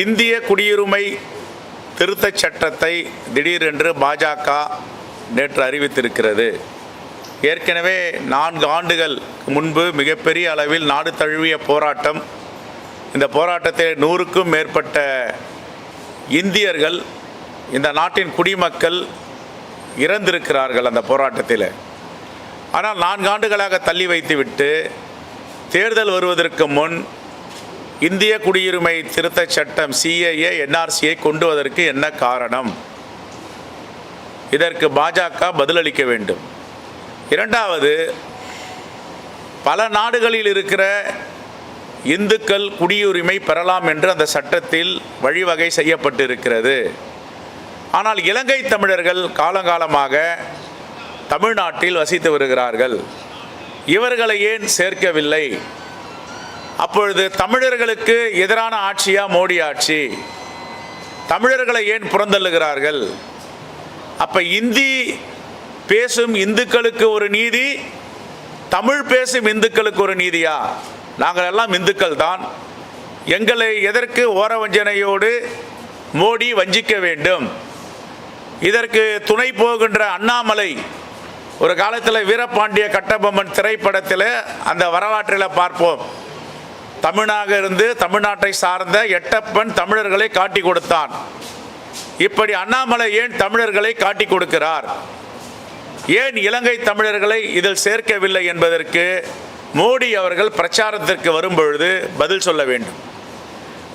இந்திய குடியுரிமை திருத்தச் சட்டத்தை திடீரென்று பாஜக நேற்று அறிவித்திருக்கிறது. ஏற்கனவே நான்கு ஆண்டுகள் முன்பு மிகப்பெரிய அளவில் நாடு தழுவிய போராட்டம். இந்த போராட்டத்தில் நூறுக்கும் மேற்பட்ட இந்தியர்கள் இந்த நாட்டின் குடிமக்கள் இறந்திருக்கிறார்கள் அந்த போராட்டத்தில். ஆனால் நான்கு ஆண்டுகளாக தள்ளி வைத்துவிட்டு தேர்தல் வருவதற்கு முன் இந்திய குடியுரிமை திருத்தச் சட்டம் சிஏஏ என்ஆர்சியை கொண்டுவதற்கு என்ன காரணம்? இதற்கு பாஜக பதிலளிக்க வேண்டும். இரண்டாவது பல நாடுகளில் இருக்கிற இந்துக்கள் குடியுரிமை பெறலாம் என்று அந்த சட்டத்தில் வழிவகை செய்யப்பட்டிருக்கிறது. ஆனால் இலங்கை தமிழர்கள் காலங்காலமாக தமிழ்நாட்டில் வசித்து வருகிறார்கள். இவர்களை ஏன் சேர்க்கவில்லை? அப்பொழுது தமிழர்களுக்கு எதிரான ஆட்சியா மோடி ஆட்சி? தமிழர்களை ஏன் புறந்தள்ளுகிறார்கள்? அப்ப இந்தி பேசும் இந்துக்களுக்கு ஒரு நீதி தமிழ் பேசும் இந்துக்களுக்கு ஒரு நீதியா? நாங்கள் எல்லாம் இந்துக்கள் தான். எங்களை எதற்கு ஓரவஞ்சனையோடு மோடி வஞ்சிக்க வேண்டும்? இதற்கு துணை போகின்ற அண்ணாமலை ஒரு காலத்தில் வீரபாண்டிய கட்டபொம்மன் திரைப்படத்தில் அந்த வரலாற்றில் பார்ப்போம். தமிழாக இருந்து தமிழ்நாட்டை சார்ந்த எட்டப்பன் தமிழர்களை காட்டி கொடுத்தான். இப்படி அண்ணாமலை ஏன் தமிழர்களை காட்டி கொடுக்கிறார்? ஏன் இலங்கை தமிழர்களை இதில் சேர்க்கவில்லை என்பதற்கு மோடி அவர்கள் பிரச்சாரத்திற்கு வரும்பொழுது பதில் சொல்ல வேண்டும்.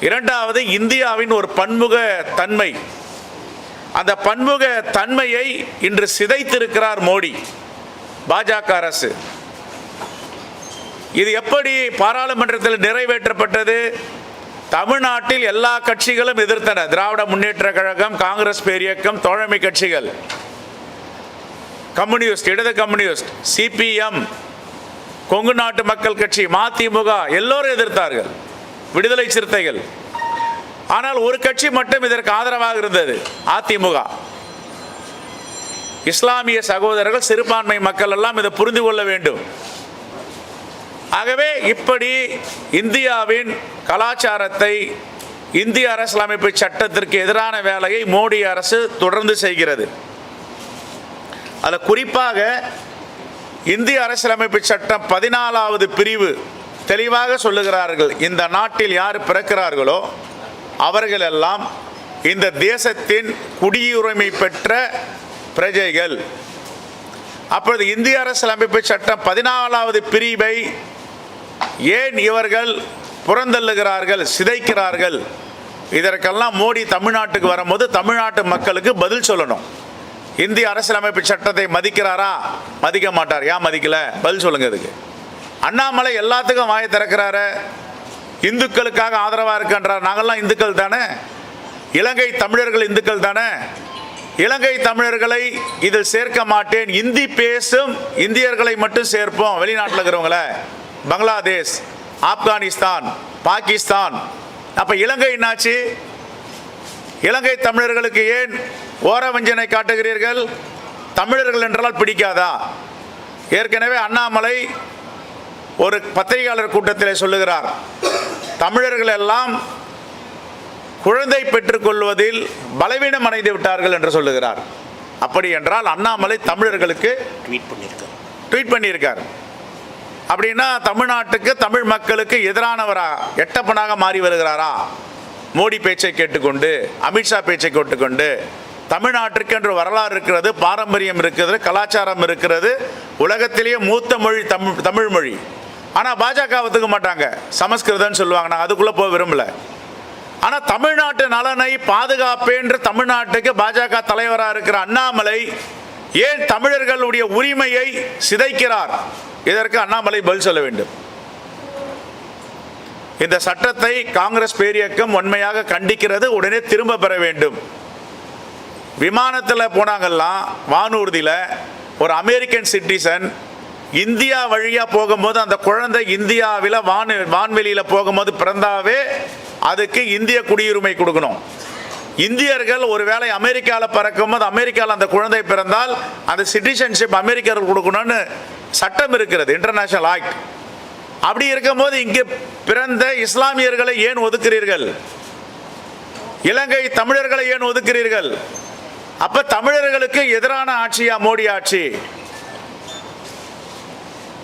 இரண்டாவது இந்தியாவின் ஒரு பன்முக தன்மை. அந்த பன்முக தன்மையை இன்று சிதைத்திருக்கிறார் மோடி பாஜக அரசு. இது எப்படி பாராளுமன்றத்தில் நிறைவேற்றப்பட்டது? தமிழ்நாட்டில் எல்லா கட்சிகளும் எதிர்த்தன. திராவிட முன்னேற்ற கழகம் காங்கிரஸ் பேரியக்கம் தோழமை கட்சிகள். கம்யூனிஸ்ட் இடது கம்யூனிஸ்ட் சிபிஎம் கொங்கு நாட்டு மக்கள் கட்சி மதிமுக எல்லோரும் எதிர்த்தார்கள். விடுதலை சிறுத்தைகள். ஆனால் ஒரு கட்சி மட்டும் இதற்கு ஆதரவாக இருந்தது அதிமுக. இஸ்லாமிய சகோதரர்கள் சிறுபான்மை மக்கள் எல்லாம் இதை புரிந்து கொள்ள வேண்டும். ஆகவே இப்படி இந்தியாவின் கலாச்சாரத்தை இந்திய அரசியலமைப்பு சட்டத்திற்கு எதிரான வேலையை மோடி அரசு தொடர்ந்து செய்கிறது. அதில் குறிப்பாக இந்திய அரசியலமைப்பு சட்டம் பதினாலாவது பிரிவு தெளிவாக சொல்லுகிறார்கள். இந்த நாட்டில் யார் பிறக்கிறார்களோ அவர்களெல்லாம் இந்த தேசத்தின் குடியுரிமை பெற்ற பிரஜைகள். அப்பொழுது இந்திய அரசியலமைப்பு சட்டம் பதினாலாவது பிரிவை ஏன் இவர்கள் புறந்தள்ளுகிறார்கள் சிதைக்கிறார்கள்? இதற்கெல்லாம் மோடி தமிழ்நாட்டுக்கு வரும்போது தமிழ்நாட்டு மக்களுக்கு பதில் சொல்லணும். இந்திய அரசியலமைப்பு சட்டத்தை மதிக்கிறாரா? மதிக்க மாட்டார். ஏன் மதிக்கல? பதில் சொல்லுங்க இதுக்கு. அண்ணாமலை எல்லாத்துக்கும் வாயை திறக்கிறாரு. இந்துக்களுக்காக ஆதரவாக இருக்கின்றார். நாங்கள்லாம் இந்துக்கள் தானே? இலங்கை தமிழர்கள் இந்துக்கள் தானே? இலங்கை தமிழர்களை இதில் சேர்க்க மாட்டேன். இந்தி பேசும் இந்தியர்களை மட்டும் சேர்ப்போம். வெளிநாட்டில் இருக்கிறவங்கள. பங்களாதேஷ் ஆப்கானிஸ்தான் பாகிஸ்தான். அப்ப இலங்கை என்னாச்சு? இலங்கை தமிழர்களுக்கு ஏன் ஓரவஞ்சனை காட்டுகிறீர்கள்? தமிழர்கள் என்றால் பிடிக்காதா? ஏற்கனவே அண்ணாமலை ஒரு பத்திரிகையாளர் கூட்டத்தில் சொல்லுகிறார் தமிழர்கள் எல்லாம் குழந்தை பெற்றுக்கொள்வதில் பலவீனம் அடைந்து விட்டார்கள் என்று சொல்லுகிறார். அப்படி என்றால் அண்ணாமலை தமிழர்களுக்கு ட்வீட் பண்ணியிருக்காரு. ட்வீட் பண்ணியிருக்கார். அப்படின்னா தமிழ்நாட்டுக்கு தமிழ் மக்களுக்கு எதிரானவரா எட்டப்பனாக மாறி வருகிறாரா? மோடி பேச்சை கேட்டுக்கொண்டு அமித்ஷா பேச்சை கேட்டுக்கொண்டு தமிழ்நாட்டிற்கு என்று வரலாறு இருக்கிறது பாரம்பரியம் இருக்கிறது கலாச்சாரம் இருக்கிறது உலகத்திலேயே மூத்த மொழி தமிழ் தமிழ் மொழி. ஆனால் பாஜக ஒத்துக்க மாட்டாங்க. சமஸ்கிருதம்னு சொல்லுவாங்க நாங்கள் அதுக்குள்ளே போக விரும்பல. ஆனால் தமிழ்நாட்டு நலனை பாதுகாப்பேன்று தமிழ்நாட்டுக்கு பாஜக தலைவராக இருக்கிற அண்ணாமலை ஏன் தமிழர்களுடைய உரிமையை சிதைக்கிறார்? இதற்கு அண்ணாமலை பதில் சொல்ல வேண்டும். இந்த சட்டத்தை காங்கிரஸ் பேரியக்கம் உண்மையாக கண்டிக்கிறது உடனே திரும்ப பெற வேண்டும். விமானத்தில் போனாங்கல்லாம் வானூர்தியில் ஒரு அமெரிக்கன் சிட்டிசன் இந்தியா வழியாக போகும்போது அந்த குழந்தை இந்தியாவில் வான் வான்வெளியில் போகும்போது பிறந்தாவே அதுக்கு இந்திய குடியுரிமை கொடுக்கணும். இந்தியர்கள் ஒருவேளை அமெரிக்காவில் பிறக்கும்போது அமெரிக்காவில் அந்த குழந்தை பிறந்தால் அந்த சிட்டிசன்ஷிப் அமெரிக்கர்கள் கொடுக்கணும்னு சட்டம் இருக்கிறது இன்டர்நேஷனல் ஆக்ட் அப்படி இருக்கும்போது இங்கே பிறந்த இஸ்லாமியர்களை ஏன் ஒதுக்கிறீர்கள்? இலங்கை தமிழர்களை ஏன் ஒதுக்கிறீர்கள்? அப்ப தமிழர்களுக்கு எதிரான ஆட்சியா மோடி ஆட்சி?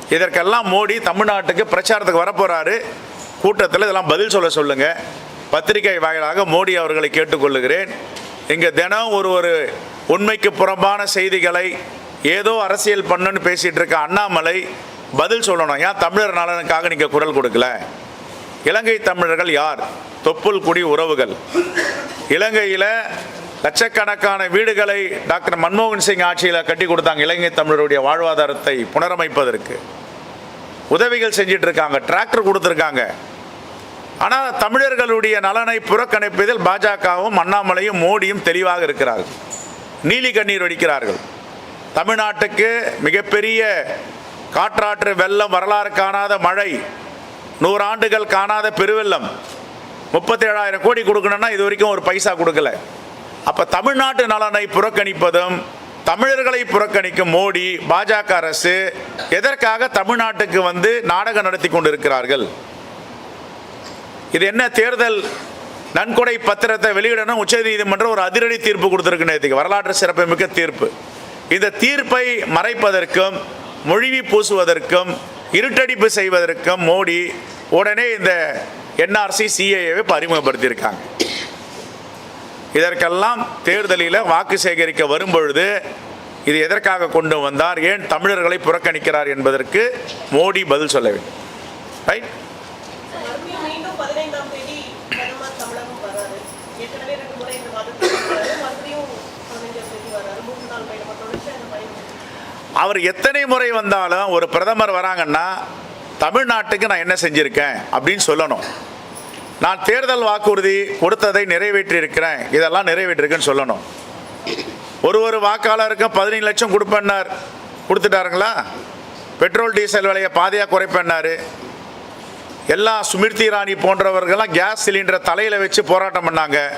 இதற்கெல்லாம் மோடி தமிழ்நாட்டுக்கு பிரச்சாரத்துக்கு வரப்போறாரு. கூட்டத்தில் இதெல்லாம் பதில் சொல்ல சொல்லுங்கள் பத்திரிகை வாயிலாக மோடி அவர்களை கேட்டுக்கொள்ளுகிறேன். இங்கே தினம் ஒரு ஒரு உண்மைக்கு புறம்பான செய்திகளை ஏதோ அரசியல் பண்ணுன்னு பேசிகிட்டு இருக்க அண்ணாமலை பதில் சொல்லணும். ஏன் தமிழர் நலனுக்காக நீங்கள் குரல் கொடுக்கல? இலங்கை தமிழர்கள் யார்? தொப்புள் குடி உறவுகள். இலங்கையில் லட்சக்கணக்கான வீடுகளை டாக்டர் மன்மோகன் சிங் ஆட்சியில் கட்டி கொடுத்தாங்க இலங்கை தமிழருடைய வாழ்வாதாரத்தை புனரமைப்பதற்கு. உதவிகள் செஞ்சிட்டு இருக்காங்க டிராக்டர் கொடுத்துருக்காங்க. ஆனால் தமிழர்களுடைய நலனை புறக்கணிப்பதில் பாஜகவும் அண்ணாமலையும் மோடியும் தெளிவாக இருக்கிறார்கள். நீலி கண்ணீர் வடிக்கிறார்கள் தமிழ்நாட்டுக்கு மிகப்பெரிய காற்றாற்று வெள்ளம் வரலாறு காணாத மழை நூறாண்டுகள் காணாத பெருவெள்ளம் முப்பத்தேழாயிரம் கோடி கொடுக்கணும்னா இது வரைக்கும் ஒரு பைசா கொடுக்கல. அப்போ தமிழ்நாட்டு நலனை புறக்கணிப்பதும் தமிழர்களை புறக்கணிக்கும் மோடி பாஜக அரசு எதற்காக தமிழ்நாட்டுக்கு வந்து நாடகம் நடத்தி கொண்டிருக்கிறார்கள்? இது என்ன தேர்தல்? நன்கொடை பத்திரத்தை வெளியிடணும். உச்சநீதிமன்றம் ஒரு அதிரடி தீர்ப்பு கொடுத்துருக்கு நேற்றுக்கு வரலாற்று சிறப்புமிக்க தீர்ப்பு. இந்த தீர்ப்பை மறைப்பதற்கும் மொழிவி பூசுவதற்கும் இருட்டடிப்பு செய்வதற்கும் மோடி உடனே இந்த என்ஆர்சி சிஏஏவை அறிமுகப்படுத்தியிருக்காங்க இதற்கெல்லாம் தேர்தலில் வாக்கு சேகரிக்க வரும்பொழுது இது எதற்காக கொண்டு வந்தார்? ஏன் தமிழர்களை புறக்கணிக்கிறார் என்பதற்கு மோடி பதில் சொல்ல வேண்டும். ரைட் அவர் எத்தனை முறை வந்தாலும் ஒரு பிரதமர் வராங்கன்னா தமிழ்நாட்டுக்கு நான் என்ன செஞ்சுருக்கேன்? அப்படின்னு சொல்லணும். நான் தேர்தல் வாக்குறுதி கொடுத்ததை நிறைவேற்றியிருக்கிறேன். இதெல்லாம் நிறைவேற்றிருக்குன்னு சொல்லணும். ஒரு ஒரு வாக்காளருக்கும் பதினைந்து லட்சம் கொடுப்பேன்னார். கொடுத்துட்டாருங்களா? பெட்ரோல் டீசல் விலையை பாதியாக குறைப்பேன்னாரு. எல்லா சுமிர்த்தி ராணி போன்றவர்கள்லாம் கேஸ் சிலிண்டரை தலையில் வச்சு போராட்டம் பண்ணாங்க.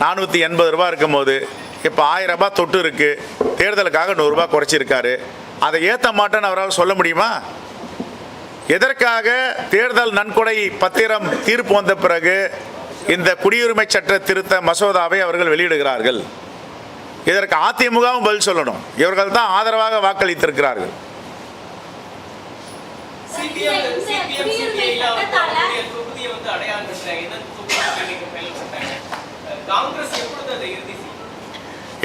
நானூற்றி எண்பது ரூபா இருக்கும்போது. இப்போ ஆயிரம் ரூபாய் தொட்டு இருக்குது தேர்தலுக்காக நூறுரூபா குறைச்சிருக்காரு. அதை ஏற்ற மாட்டேன்னு அவரால் சொல்ல முடியுமா? எதற்காக தேர்தல் நன்கொடை பத்திரம் தீர்ப்பு வந்த பிறகு இந்த குடியுரிமை சட்ட திருத்த மசோதாவை அவர்கள் வெளியிடுகிறார்கள்? இதற்கு அதிமுகவும் பதில் சொல்லணும். இவர்கள் தான் ஆதரவாக வாக்களித்திருக்கிறார்கள்.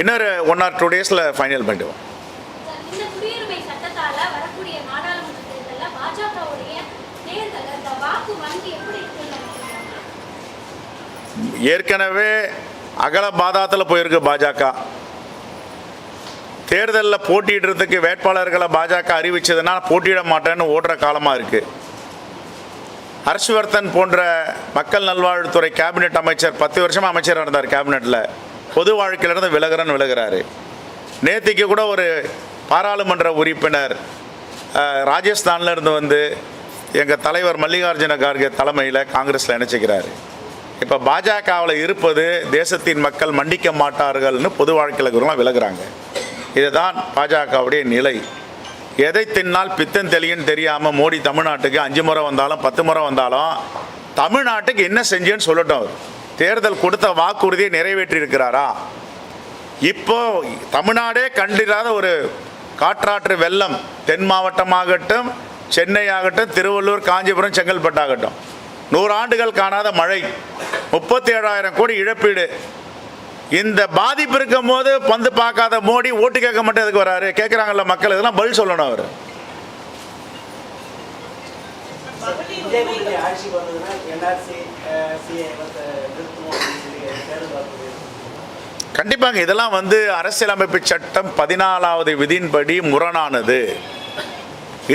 இன்னொரு ஒன் ஆர் டூ டேஸில் ஃபைனல் பண்ணிடுவோம் இந்த குடியுரிமை சட்டத்தால வரக்கூடிய நாடாளுமன்ற தேர்தல்ல பாஜகவுடைய தேர்தல் அந்த வாக்கு வங்கி எப்படி இருக்குன்னு நினைக்கிறீங்க ஏற்கனவே அகல பாதாத்தில் போயிருக்கு பாஜக. தேர்தலில் போட்டியிடுறதுக்கு வேட்பாளர்களை பாஜக அறிவிச்சதுன்னா போட்டியிட மாட்டேன்னு ஓடுற காலமாக இருக்கு. ஹர்ஷ்வர்தன் போன்ற மக்கள் நல்வாழ்வுத்துறை கேபினெட் அமைச்சர் பத்து வருஷமாக அமைச்சராக இருந்தார் கேபினெட்டில் பொது வாழ்க்கையிலிருந்து விலகிறன்னு விலகிறாரு. நேத்திக்கு கூட ஒரு பாராளுமன்ற உறுப்பினர் ராஜஸ்தான்லேருந்து வந்து எங்கள் தலைவர் மல்லிகார்ஜுன கார்கே தலைமையில் காங்கிரஸில் இணைச்சிக்கிறாரு இப்போ பாஜகவில் இருப்பது தேசத்தின் மக்கள் மன்னிக்க மாட்டார்கள்னு பொது வாழ்க்கையில் இருக்கிறவங்களாம் விலகுறாங்க. இதுதான் பாஜகவுடைய நிலை. எதை தின்னால் பித்தம் தெளியும் தெரியாமல் மோடி தமிழ்நாட்டுக்கு அஞ்சு முறை வந்தாலும் பத்து முறை வந்தாலும் தமிழ்நாட்டுக்கு என்ன செஞ்சேன்னு சொல்லட்டும் அவர். தேர்தல் கொடுத்த வாக்குறுதியை நிறைவேற்றி இருக்கிறாரா இப்போ தமிழ்நாடே கண்டிராத ஒரு காற்றாற்று வெள்ளம் தென் மாவட்டமாகட்டும் சென்னை ஆகட்டும் திருவள்ளூர் காஞ்சிபுரம் செங்கல்பட்டாகட்டும் நூறு ஆண்டுகள் காணாத மழை முப்பத்தி ஏழாயிரம் கோடி இழப்பீடு. இந்த பாதிப்பு இருக்கும் போது வந்து பார்க்காத மோடி ஓட்டு கேட்க மட்டும் எதுக்கு வராரு? கேட்குறாங்கல்ல மக்கள் இதெல்லாம் பதில் சொல்லணும் அவர். கண்டிப்பாங்க இதெல்லாம் வந்து அரசியலமைப்பு சட்டம் பதினாலாவது விதியின்படி முரணானது.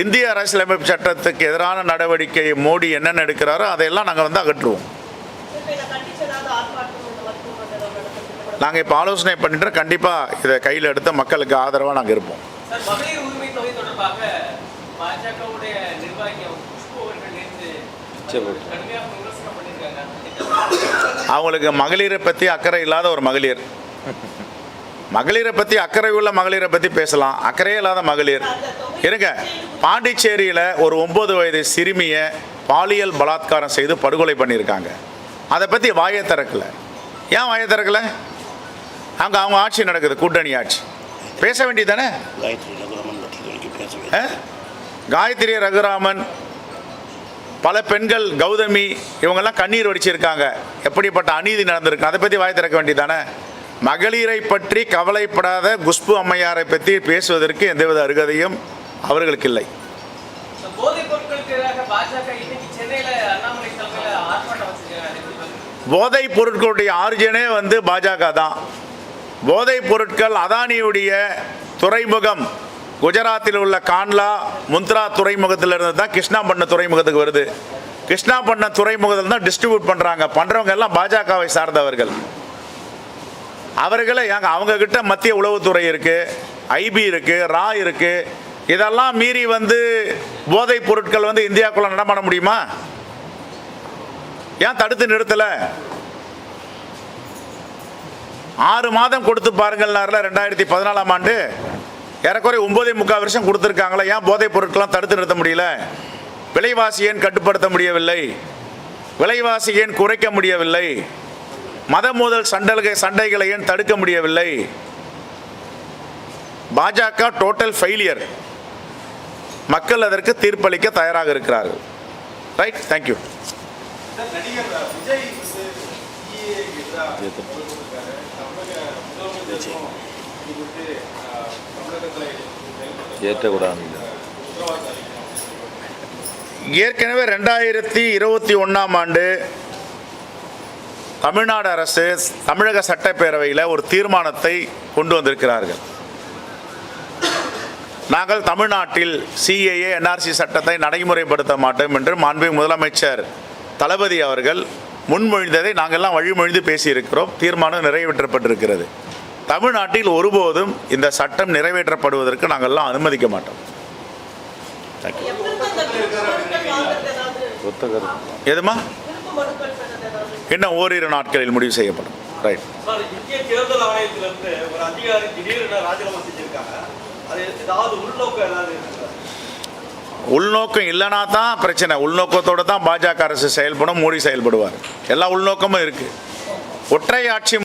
இந்திய அரசியலமைப்பு சட்டத்துக்கு எதிரான நடவடிக்கை மோடி என்னென்ன எடுக்கிறாரோ அதையெல்லாம் நாங்கள் வந்து அகற்றுவோம். நாங்கள் இப்போ ஆலோசனை பண்ணிட்டு கண்டிப்பாக இதை கையில் எடுத்து மக்களுக்கு ஆதரவாக நாங்கள் இருப்போம். அவங்களுக்கு மகளிரை பற்றி அக்கறை இல்லாத ஒரு மகளிர். மகளிரை பற்றி அக்கறை உள்ள மகளிரை பற்றி பேசலாம். அக்கறையே இல்லாத மகளிர். இருங்க. பாண்டிச்சேரியில் ஒரு ஒம்பது வயது சிறுமியை பாலியல் பலாத்காரம் செய்து படுகொலை பண்ணியிருக்காங்க. அதை பற்றி வாயை திறக்கல. ஏன் வாயை திறக்கல? அங்கே அவங்க ஆட்சி நடக்குது கூட்டணி ஆட்சி. பேச வேண்டியதானே காயத்ரி ரகுராமன் ஆ? காயத்ரி ரகுராமன் பல பெண்கள் கௌதமி இவங்கெல்லாம் கண்ணீர் வடிச்சிருக்காங்க. எப்படிப்பட்ட அநீதி நடந்திருக்கு? அதை பற்றி வாய் திறக்க வேண்டியதானே மகளிரை பற்றி கவலைப்படாத குஷ்பு அம்மையாரை பற்றி பேசுவதற்கு எந்தவித அருகதையும் அவர்களுக்கு இல்லை போதைப் பொருட்களுடைய ஆரிஜினே வந்து பாஜக தான். போதைப் பொருட்கள் அதானியுடைய துறைமுகம் குஜராத்தில் உள்ள கான்லா முந்த்ரா துறைமுகத்திலிருந்து தான் கிருஷ்ணாபட்டினம் துறைமுகத்துக்கு வருது. கிருஷ்ணாபட்டினம் துறைமுகத்தில் தான் டிஸ்ட்ரிபியூட் பண்ணுறாங்க பண்ணுறவங்க எல்லாம் பாஜகவை சார்ந்தவர்கள். அவர்களை அவங்க கிட்ட மத்திய உளவுத்துறை இருக்கு ஐபி இருக்கு ரா இருக்கு இதெல்லாம் மீறி வந்து போதைப் பொருட்கள் வந்து இந்தியாக்குள்ள நடமாட முடியுமா? ஏன் தடுத்து நிறுத்தல? ஆறு மாதம் கொடுத்து பாருங்கள்னார்ல ரெண்டாயிரத்தி பதினாலாம் ஆண்டு ஏறக்குறை ஒன்பதே முக்கால் வருஷம் கொடுத்துருக்காங்களே ஏன் போதைப் பொருட்கள்லாம் தடுத்து நிறுத்த முடியல? விலைவாசி ஏன் கட்டுப்படுத்த முடியவில்லை? விலைவாசி ஏன் குறைக்க முடியவில்லை? மத மோதல் சண்டல்கள் சண்டைகளை ஏன் தடுக்க முடியவில்லை? பாஜக டோட்டல் ஃபெயிலியர் மக்கள் அதற்கு தீர்ப்பளிக்க தயாராக இருக்கிறார்கள். ரைட் தேங்க்யூ ஏற்றக்கூடாது. ஏற்கனவே ரெண்டாயிரத்தி இருபத்தி ஒன்றாம் ஆண்டு தமிழ்நாடு அரசு தமிழக சட்டப்பேரவையில் ஒரு தீர்மானத்தை கொண்டு வந்திருக்கிறார்கள். நாங்கள் தமிழ்நாட்டில் சிஏஏ என்ஆர்சி சட்டத்தை நடைமுறைப்படுத்த மாட்டோம் என்று மாண்பு முதலமைச்சர் தளபதி அவர்கள் முன்மொழிந்ததை நாங்கள்லாம் வழிமொழிந்து பேசியிருக்கிறோம். தீர்மானம் நிறைவேற்றப்பட்டிருக்கிறது. தமிழ்நாட்டில் ஒருபோதும் இந்த சட்டம் நிறைவேற்றப்படுவதற்கு நாங்கள்லாம் அனுமதிக்க மாட்டோம். எப்ப இருந்து அந்த விருப்ப எதுமா இன்னும் ஓரிரு நாட்களில் முடிவு செய்யப்படும். ரைட் உள்நோக்கம் இல்லைனா தான் பிரச்சனை. உள்நோக்கத்தோடு தான் பாஜக அரசு செயல்படும் மோடி செயல்படுவார். எல்லா உள்நோக்கமும் இருக்கு. ஒற்றை ஆட்சி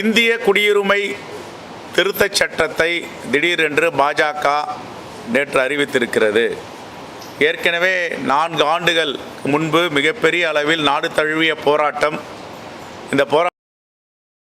இந்திய குடியுரிமை திருத்தச் சட்டத்தை திடீரென்று பாஜக நேற்று அறிவித்திருக்கிறது. ஏற்கனவே நான்கு ஆண்டுகள் முன்பு மிகப்பெரிய அளவில் நாடு தழுவிய போராட்டம். இந்த போராட்டம்